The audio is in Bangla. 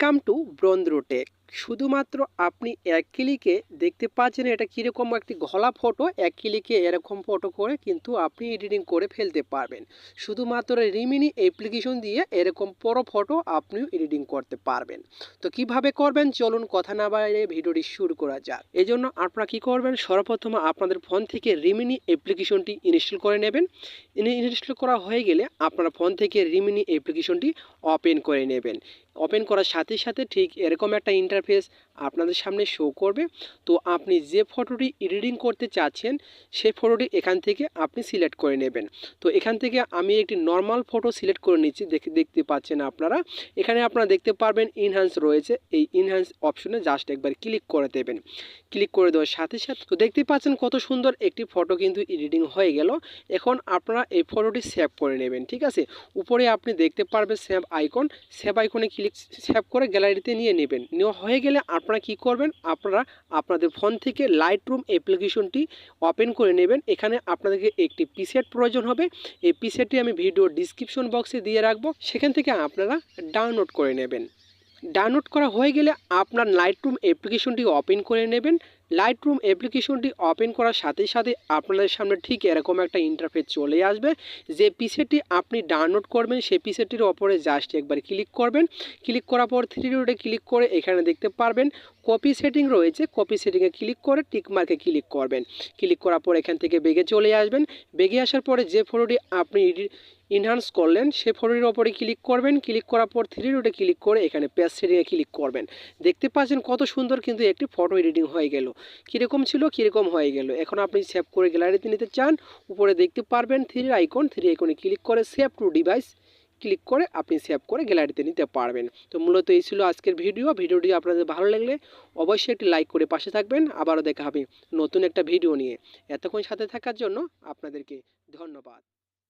ওয়েলকাম টু ব্রন্দ্রোটেক শুধুমাত্র আপনি এক ক্লিকে দেখতে পাচ্ছেন এটা কীরকম একটি ঘলা ফটো এক ক্লিকে এরকম ফটো করে কিন্তু আপনি এডিটিং করে ফেলতে পারবেন। শুধুমাত্র রিমিনি অ্যাপ্লিকেশন দিয়ে এরকম বড় ফটো আপনিও এডিটিং করতে পারবেন। তো কীভাবে করবেন? চলুন কথা না বাইরে ভিডিওটি শুরু করা যাক। এই জন্য আপনারা কী করবেন? সর্বপ্রথম আপনাদের ফোন থেকে রিমিনি অ্যাপ্লিকেশনটি ইনস্টল করে নেবেন। ইনস্টল করা হয়ে গেলে আপনারা ফোন থেকে রিমিনি অ্যাপ্লিকেশনটি ওপেন করে নেবেন। ওপেন করার সাথে সাথে ঠিক এরকম একটা ইন্টারফেস আপনাদের সামনে শো করবে। তো আপনি যে ফটোটি এডিটিং করতে চাচ্ছেন, সেই ফটোটি এখান থেকে আপনি সিলেক্ট করে নেবেন। তো এখান থেকে আমি একটি নর্মাল ফটো সিলেক্ট করে নিচ্ছি, দেখে, দেখতে পাচ্ছেন আপনারা। এখানে আপনারা দেখতে পারবেন ইনহ্যান্স রয়েছে। এই ইনহ্যান্স অপশনে জাস্ট একবার ক্লিক করে দেবেন। ক্লিক করে দেওয়ার সাথে সাথে তো দেখতে পাচ্ছেন কত সুন্দর একটি ফটো কিন্তু এডিটিং হয়ে গেল। এখন আপনারা এই ফটোটি সেভ করে নেবেন, ঠিক আছে? উপরে আপনি দেখতে পারবেন সেভ আইকন সেভ আইকনে ক্লিক সেভ করে গ্যালারিতে নিয়ে নেবেন। নেওয়া হয়ে গেলে আপনারা কি করবেন? আপনারা আপনাদের ফোন থেকে লাইট রুম অ্যাপ্লিকেশনটি ওপেন করে নেবেন। এখানে আপনাদেরকে একটি পিসেট প্রয়োজন হবে। এই পিসেটটি আমি ভিডিও ডিসক্রিপশন বক্সে দিয়ে রাখব। সেখান থেকে আপনারা ডাউনলোড করে নেবেন। ডাউনলোড করা হয়ে গেলে আপনার লাইট রুম অ্যাপ্লিকেশনটি ওপেন করে নেবেন। লাইট রুম অ্যাপ্লিকেশনটি ওপেন করার সাথে সাথে আপনাদের সামনে ঠিক এরকম একটা ইন্টারফেস চলে আসবে। যে পিসেটি আপনি ডাউনলোড করবেন, সেই পিসেটির ওপরে জাস্ট একবার ক্লিক করবেন। ক্লিক করার পর থ্রি রোডে ক্লিক করে এখানে দেখতে পারবেন কপি সেটিং রয়েছে। কপি সেটিংয়ে ক্লিক করে টিক মার্কে ক্লিক করবেন। ক্লিক করার পর এখান থেকে বেগে চলে আসবেন। বেগে আসার পরে যে ফটোটি আপনি ইনহান্স করলেন সে ফটোটির ওপরে ক্লিক করবেন। ক্লিক করার পর থ্রি রোডে ক্লিক করে এখানে পেজ সেটিংয়ে ক্লিক করবেন। দেখতে পাচ্ছেন কত সুন্দর কিন্তু একটি ফটো এডিটিং হয়ে গেল। কীরকম ছিল, কীরকম হয়ে গেল। এখন আপনি সেভ করে গ্যালারিতে নিতে চান, উপরে দেখতে পারবেন থ্রি আইকন থ্রি আইকনে ক্লিক করে সেভ টু ডিভাইস ক্লিক করে আপনি সেভ করে গ্যালারিতে নিতে পারবেন। তো মূলত এই ছিল আজকের ভিডিও ভিডিওটি আপনাদের ভালো লাগলে অবশ্যই একটি লাইক করে পাশে থাকবেন। আবারও দেখা হবে নতুন একটা ভিডিও নিয়ে। এতক্ষণ সাথে থাকার জন্য আপনাদেরকে ধন্যবাদ।